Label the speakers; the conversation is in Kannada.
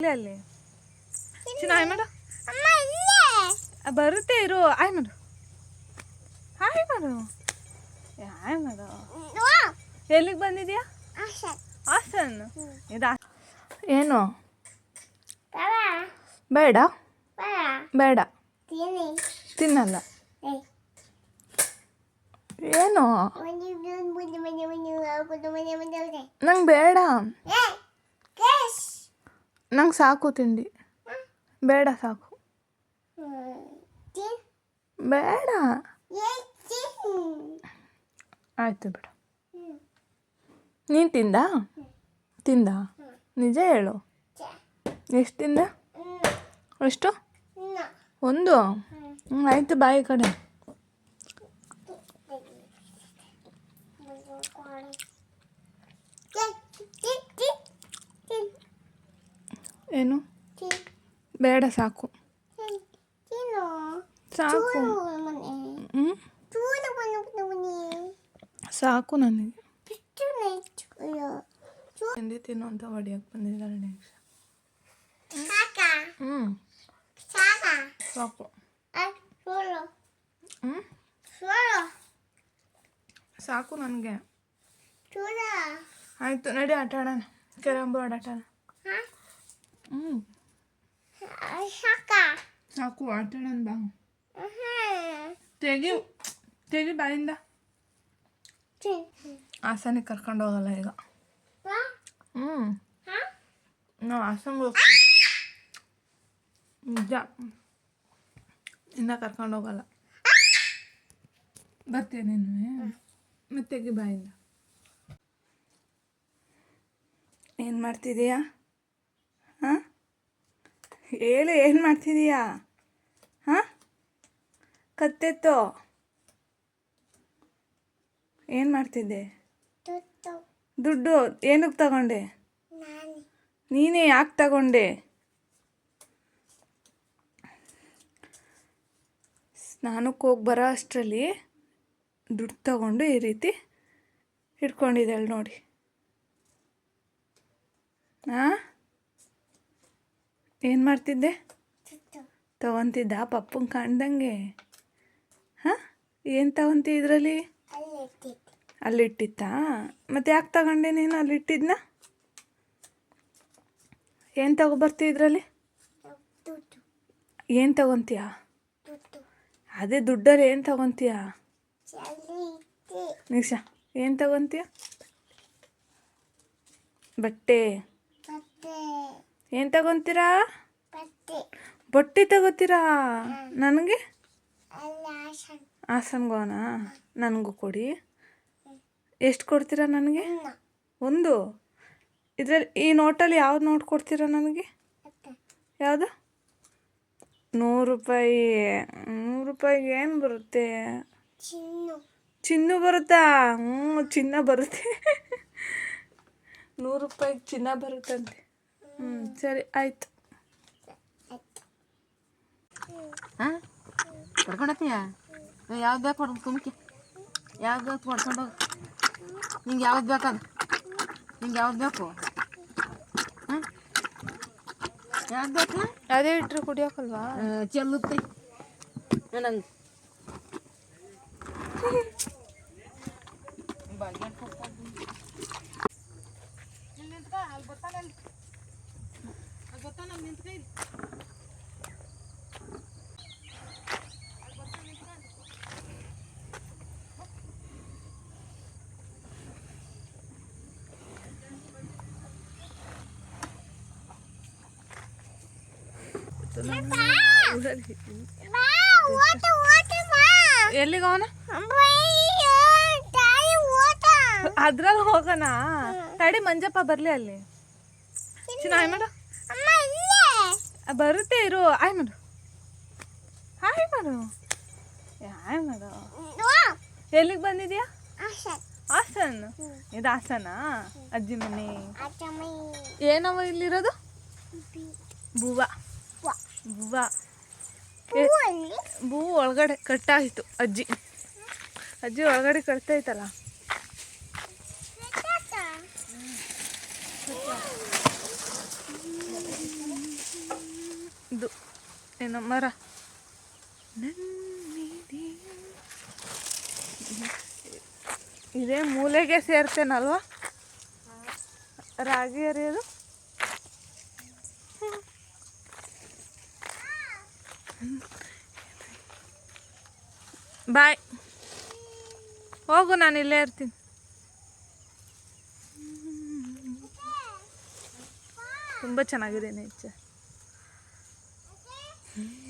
Speaker 1: ಇಲ್ಲಿ ಅಲ್ಲಿ ಚಿನ್ನ ಹಾಯ್ ಮಾಡು ಬರುತ್ತೆ ಇರು ಹಾಯ್ ಮಾಡು ಹಾಯ್ ಮಾಡು ಹಾಯ್ ಮಾಡು ಎಲ್ಲಿಗೆ ಬಂದಿದ್ಯಾ ಹಾಸನ್ ಇದಾ ಏನು ಬೇಡ ಬೇಡ ತಿನ್ನಲ್ಲ ಏನು ನಂಗೆ ಬೇಡ ನಂಗೆ ಸಾಕು ತಿಂಡಿ. ಬೇಡ ಸಾಕು. ಬೇಡ. ಆಯಿತು ಬಿಡು. ನೀನು ತಿಂದ? ತಿಂದ? ನಿಜ ಹೇಳು. ಎಷ್ಟು ತಿಂದ? ಎಷ್ಟು ಒಂದು? ಆಯಿತು, ಬಾಯಿ ಕಡೆ ಏನು? ಬೇಡ ಸಾಕು. ಸಾಕು. ಹ್ಞೂ ಸಾಕು ನನಗೆ. ತಿಂಡಿ ತಿನ್ನು ಅಂತ ಹೊಡಿಯಕ್ಕೆ ಬಂದಿದ್ದಾರೆ ನೆಕ್ಸ್ಟ್ ಹ್ಞೂ ಸಾಕು? ಹ್ಞೂ ಸಾಕು ನನಗೆ. ಆಯಿತು ನಡಿ ಆಟ ಆಡೋಣ. ಕ್ಯಾರಮ್ ಬೋರ್ಡ್ ಆಟ ಆಡೋಣ. ಹ್ಞೂ ಸಾಕು? ಆಟಾಡೋಣ ಬಾ. ತೆಗಿ ತೆಗಿ ಬಾಯಿಂದ. ಹಾಸನಿಗೆ ಕರ್ಕೊಂಡು ಹೋಗಲ್ಲ ಈಗ. ಹ್ಞೂ ನಾವು ಹಾಸನ್ಗೆ ಹೋಗ್ತೀವಿ. ನಿಜ. ಇನ್ನ ಕರ್ಕೊಂಡು ಹೋಗಲ್ಲ. ಬರ್ತೇನೆ ಮತ್ತೆ ತೆಗಿ ಬಾಯಿಂದ. ಏನು ಮಾಡ್ತಿದೀಯಾ? ಹೇಳು ಏನು ಮಾಡ್ತಿದೀಯಾ? ಹಾಂ? ಕತ್ತೆತ್ತೋ? ಏನು ಮಾಡ್ತಿದ್ದೆ? ದುಡ್ಡು. ಏನಕ್ಕೆ ತಗೊಂಡೆ? ನೀನೇ. ಯಾಕೆ ತಗೊಂಡೆ? ಸ್ನಾನಕ್ಕೆ ಹೋಗಿ ಬರೋ ಅಷ್ಟರಲ್ಲಿ ದುಡ್ಡು ತಗೊಂಡು ಈ ರೀತಿ ಇಟ್ಕೊಂಡಿದ್ದಾಳೆ ನೋಡಿ. ಹಾಂ? ಏನು ಮಾಡ್ತಿದ್ದೆ? ತಗೊಂತಿದ್ದ ಪಪ್ಪಂಗೆ ಕಾಣ್ದಂಗೆ. ಹಾಂ? ಏನು ತಗೊಂತಿ ಇದರಲ್ಲಿ? ಅಲ್ಲಿಟ್ಟಿತ್ತಾ? ಮತ್ತೆ ಯಾಕೆ ತಗೊಂಡೆ ನೀನು ಅಲ್ಲಿಟ್ಟಿದ್ನ? ಏನು ತಗೊಬರ್ತಿ ಇದರಲ್ಲಿ? ಏನು ತಗೊಂತೀಯ? ಅದೇ ದುಡ್ಡಲ್ಲಿ ಏನು ತಗೊಂತೀಯ? ನಿಮಿಷ ಏನು ತಗೊಂತೀಯ? ಬಟ್ಟೆ. ಏನು ತಗೊಂತೀರಾ? ಬಟ್ಟೆ. ತಗೋತೀರಾ? ನನಗೆ? ಹಾಸನ್ಗೋನ ನನಗೂ ಕೊಡಿ. ಎಷ್ಟು ಕೊಡ್ತೀರಾ ನನಗೆ? ಒಂದು. ಇದರಲ್ಲಿ ಈ ನೋಟಲ್ಲಿ ಯಾವ್ದು ನೋಟ್ ಕೊಡ್ತೀರಾ ನನಗೆ? ಯಾವುದು? ನೂರು ರೂಪಾಯಿ ನೂರು ರೂಪಾಯಿಗೆ ಏನು ಬರುತ್ತೆ? ಚಿನ್ನು. ಬರುತ್ತಾ? ಹ್ಞೂ ಚಿನ್ನ ಬರುತ್ತೆ. ನೂರು ರೂಪಾಯಿಗೆ ಚಿನ್ನ ಬರುತ್ತಂತೆ. ಹ್ಞೂ ಸರಿ ಆಯ್ತು
Speaker 2: ಹಾಂ ಪಡ್ಕೊಂಡತ್ತೀಯ ಯಾವ್ದು ಬೇಕು ಹೊಡ್ದು ತುಮ್ಕಿ ಯಾವ್ದು ಬೇಕು ಹೊಡ್ಕೊಂಡು ಹೋಗು. ನಿಂಗೆ ಯಾವ್ದು ಬೇಕದು? ನಿಂಗೆ ಯಾವ್ದು ಬೇಕು? ಹಾಂ ಯಾವ್ದು ಬೇಕು?
Speaker 1: ಅದೇ ಇಟ್ರೆ ಕುಡಿಯೋಕಲ್ವಾ?
Speaker 2: ಚೆಲ್ಲುತ್ತೆ ನಂಗೆ
Speaker 1: ಎಲ್ಲಿಗೆ ಅವನ ಅದ್ರಲ್ಲಿ ಹೋಗೋಣ ತಡಿ ಮಂಜಪ್ಪ ಬರ್ಲಿ ಅಲ್ಲಿ ಚಿನ್ನ ಹಾಯ್ ಮಾಡು ಆ, ಬರುತ್ತೆ ಇರು. ಆಯ್ ಮಾಡು ಹಾಯ್ ಮಾಡು ಹಾಯ್ ಮಾಡು ಎಲ್ಲಿಗೆ ಬಂದಿದ್ಯಾ? ಹಾಸನ್. ಇದು ಹಾಸನ? ಅಜ್ಜಿ ಮನೆ. ಏನವ ಇಲ್ಲಿರೋದು? ಬೂವ. ಬೂವ. ಭೂ ಬೂ ಒಳಗಡೆ ಕಟ್ಟಾಯಿತು ಅಜ್ಜಿ. ಅಜ್ಜಿ ಒಳಗಡೆ ಕಟ್ತೈತಲ್ಲ ಇದು ಏನು ಮರ ನನ್ನಿದೆ. ಇದೇ ಮೂಲೆಗೆ ಸೇರ್ತೇನಲ್ವಾ ರಾಗಿ ಅರಿಯೋದು ಬಾಯ್ ಹೋಗು ನಾನು ಇಲ್ಲೇ ಇರ್ತೀನಿ ತುಂಬ ಚೆನ್ನಾಗಿದೆ ನೇಚರ್ Mm.